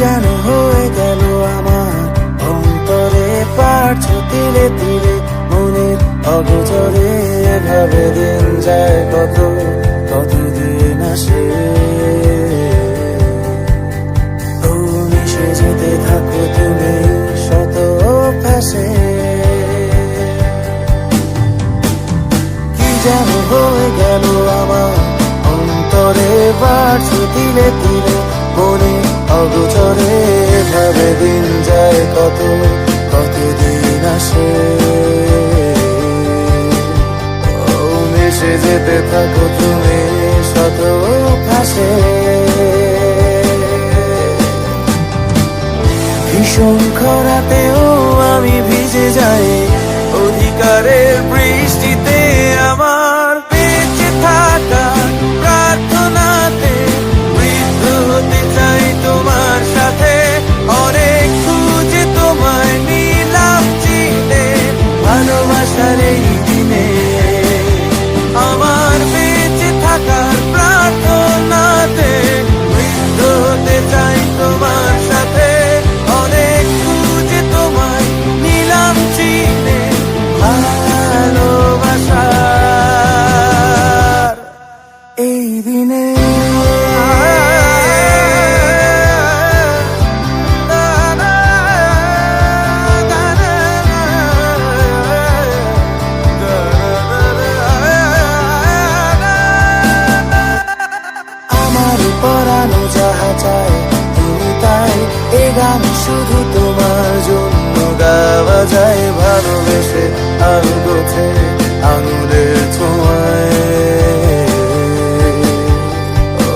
যেন হয়ে গেল আমার অন্তরে পাঠ তিলে তিলে মনে অগোচরে এভাবে দিন যায় কত, কতদিন আসে। হয়ে গেল আমার অন্তরে বাড়ছে তিলে তিলে বলে অগোচরে ভাবে দিন যায় কত কত দিন আসে মিশে যেতে থাকো তুমি শত ভাসে ভীষণ খরাতেও আমি ভিজে যাই, অধিকারের গান শুধু তোমার জন্য গাওয়া যায় ভালোবেসে আলগোছে আঙুলের ছোঁয়ায়।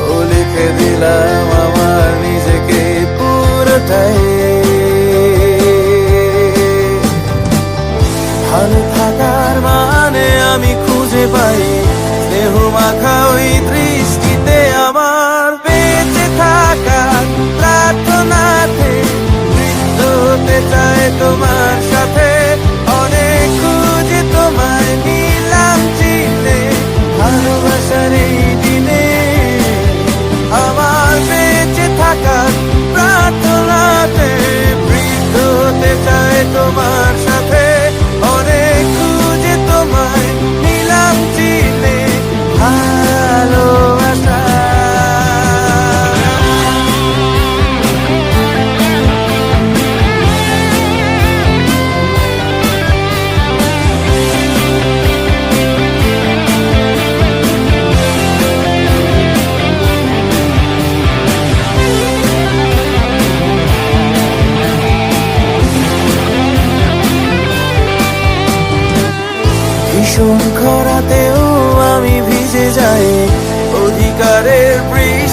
ও, লিখে দিলাম আমার নিজেকে পুরোটাই। ভালো থাকার মানে আমি খুঁজে পাই, দেহ মাখা ওই ভীষণ খরাতেও আমি ভিজে যাই। অধিকারের বৃষ্টি